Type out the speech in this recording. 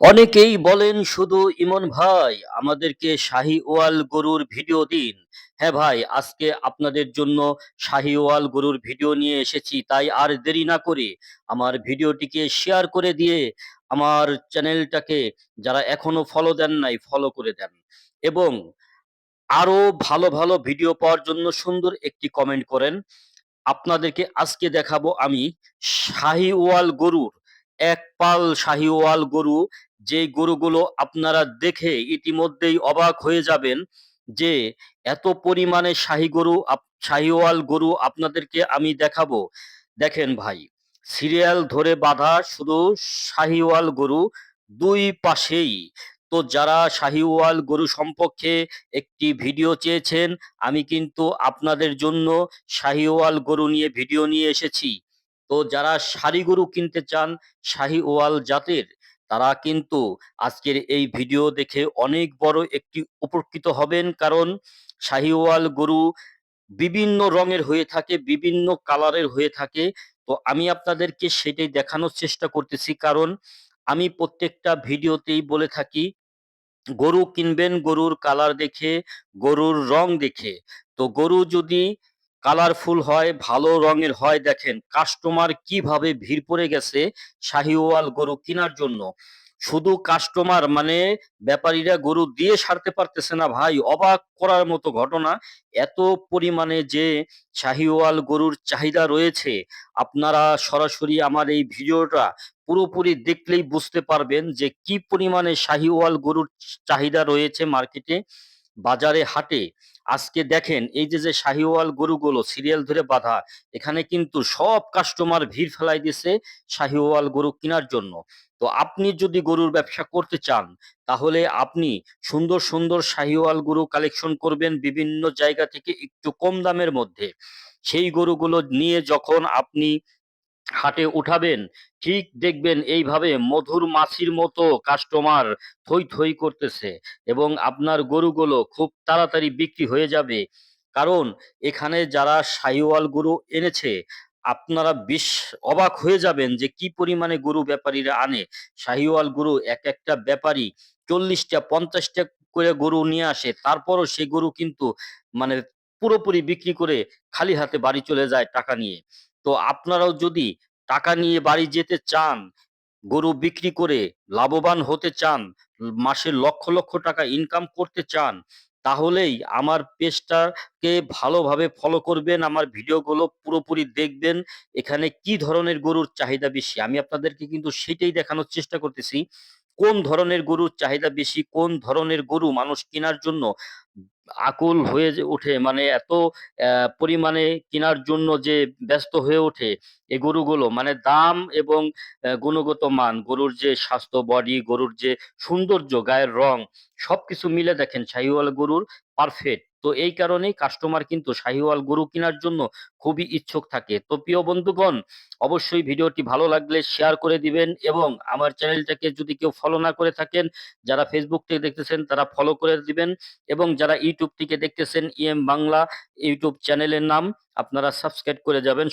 অনেকেই বলেন, শুধু ইমন ভাই, আমাদেরকে শাহিওয়াল গরুর ভিডিও দিন। হ্যাঁ ভাই, আজকে আপনাদের জন্য শাহিওয়াল গরুর ভিডিও নিয়ে এসেছি, তাই আর দেরি না করে আমার ভিডিওটিকে শেয়ার করে দিয়ে আমার চ্যানেলটাকে যারা এখনও ফলো দেন নাই ফলো করে দেন। এবং আরও ভালো ভালো ভিডিও পাওয়ার জন্য সুন্দর একটি কমেন্ট করেন। আপনাদেরকে আজকে দেখাবো আমি শাহিওয়াল গরুর এক পাল শাহিওয়াল গরু, যে গরুগুলো আপনারা দেখে ইতিমধ্যেই অবাক হয়ে যাবেন যে এত পরিমাণে শাহী গরু শাহিওয়াল গরু আপনাদেরকে আমি দেখাবো। দেখেন ভাই, সিরিয়াল ধরে বাঁধা শুধু শাহিওয়াল গরু দুই পাশেই। তো যারা শাহিওয়াল গরু সম্পর্কে একটি ভিডিও চেয়েছেন, আমি কিন্তু আপনাদের জন্য শাহিওয়াল গরু নিয়ে ভিডিও নিয়ে এসেছি। তো যারা সারি গরু কিনতে চান, শাহিওয়াল জাতের, তারা কিন্তু আজকের এই ভিডিও দেখে অনেক বড় একটি উপকৃত হবেন। কারণ শাহিওয়াল গরু বিভিন্ন রঙের হয়ে থাকে, বিভিন্ন কালারের হয়ে থাকে। তো আমি আপনাদেরকে সেটাই দেখানোর চেষ্টা করতেছি। কারণ আমি প্রত্যেকটা ভিডিওতেই বলে থাকি, গরু কিনবেন, গরুর কালার দেখে, গরুর রং দেখে। তো গরু যদি কালারফুল হয়, ভালো রঙের হয়, দেখেন। কাস্টমার কীভাবে ভিড় পড়ে গেছে শাহিওয়াল গরু কেনার জন্য? শুধু কাস্টমার মানে ব্যাপারীরা গরু দিয়ে সারতে পারতেছে না ভাই, অবাক করার মতো ঘটনা। এত পরিমাণে যে শাহিওয়াল গরুর চাহিদা রয়েছে, আপনারা সরাসরি আমার এই ভিডিওটা পুরোপুরি দেখলেই বুঝতে পারবেন যে কি পরিমাণে শাহিওয়াল গরুর চাহিদা রয়েছে মার্কেটে। বাজারে হাটে। আজকে দেখেন, এই যে যে, শাহিওয়াল গরুগুলো সিরিয়াল ধরে বাঁধা, এখানে কিন্তু সব কাস্টমার ভিড় ফেলাই দিছে শাহিওয়াল গরু কেনার জন্য। তো আপনি যদি গরুর ব্যবসা করতে চান, তাহলে আপনি সুন্দর সুন্দর শাহিওয়াল গরু কালেকশন করবেন বিভিন্ন জায়গা থেকে একটু কম দামের মধ্যে। সেই গরুগুলো নিয়ে যখন আপনি হাটে উঠাবেন, ঠিক দেখবেন এইভাবে মধুর মাছির মতো কাস্টমার থই থই করতেছে এবং আপনার গরুগুলো খুব তাড়াতাড়ি বিক্রি হয়ে যাবে। কারণ এখানে যারা শাহিওয়াল গরু এনেছে, আপনারা বিশ অবাক হয়ে যাবেন যে কি পরিমাণে গরু ব্যাপারীরা আনে। শাহিওয়াল গরু এক একটা ব্যাপারী চল্লিশটা, পঞ্চাশটা করে গরু নিয়ে আসে, তারপরও সে গরু কিন্তু মানে পুরোপুরি বিক্রি করে খালি হাতে বাড়ি চলে যায় টাকা নিয়ে। তো আপনারাও যদি টাকা নিয়ে বাড়ি যেতে চান, গরু বিক্রি করে লাভবান হতে চান, মাসে লক্ষ লক্ষ টাকা ইনকাম করতে চান, তাহলেই আমার পেজটাকে ভালোভাবে ফলো করবেন, আমার ভিডিওগুলো পুরোপুরি দেখবেন, এখানে কি ধরনের গরুর চাহিদা বেশি? আমি আপনাদেরকে কিন্তু সেটাই দেখানোর চেষ্টা করতেছি, কোন ধরনের গরুর চাহিদা বেশি, কোন ধরনের গরু মানুষ কেনার জন্য আকুল হয়ে যে ওঠে মানে এত আহ, পরিমাণে কেনার জন্য যে ব্যস্ত হয়ে ওঠে এই গরুগুলো মানে দাম এবং গুণগত মান গরুর যে স্বাস্থ্য বডি গরুর যে সৌন্দর্য গায়ের রং সবকিছু মিলে দেখেন শাহিওয়াল গরুর পারফেক্ট তো এই কারণেই কাস্টমার কিন্তু শাহিওয়াল গরু কেনার জন্য খুবই ইচ্ছুক থাকে। তো প্রিয় বন্ধুগণ, অবশ্যই ভিডিওটি ভালো লাগলে শেয়ার করে দিবেন এবং আমার চ্যানেলটাকে যদি কেউ ফলো না করে থাকেন, যারা ফেসবুক থেকে দেখতেছেন তারা ফলো করে দিবেন এবং যারা ইউটিউব থেকে দেখতেছেন ইএম বাংলা ইউটিউব চ্যানেলের নাম, আপনারা সাবস্ক্রাইব করে যাবেন।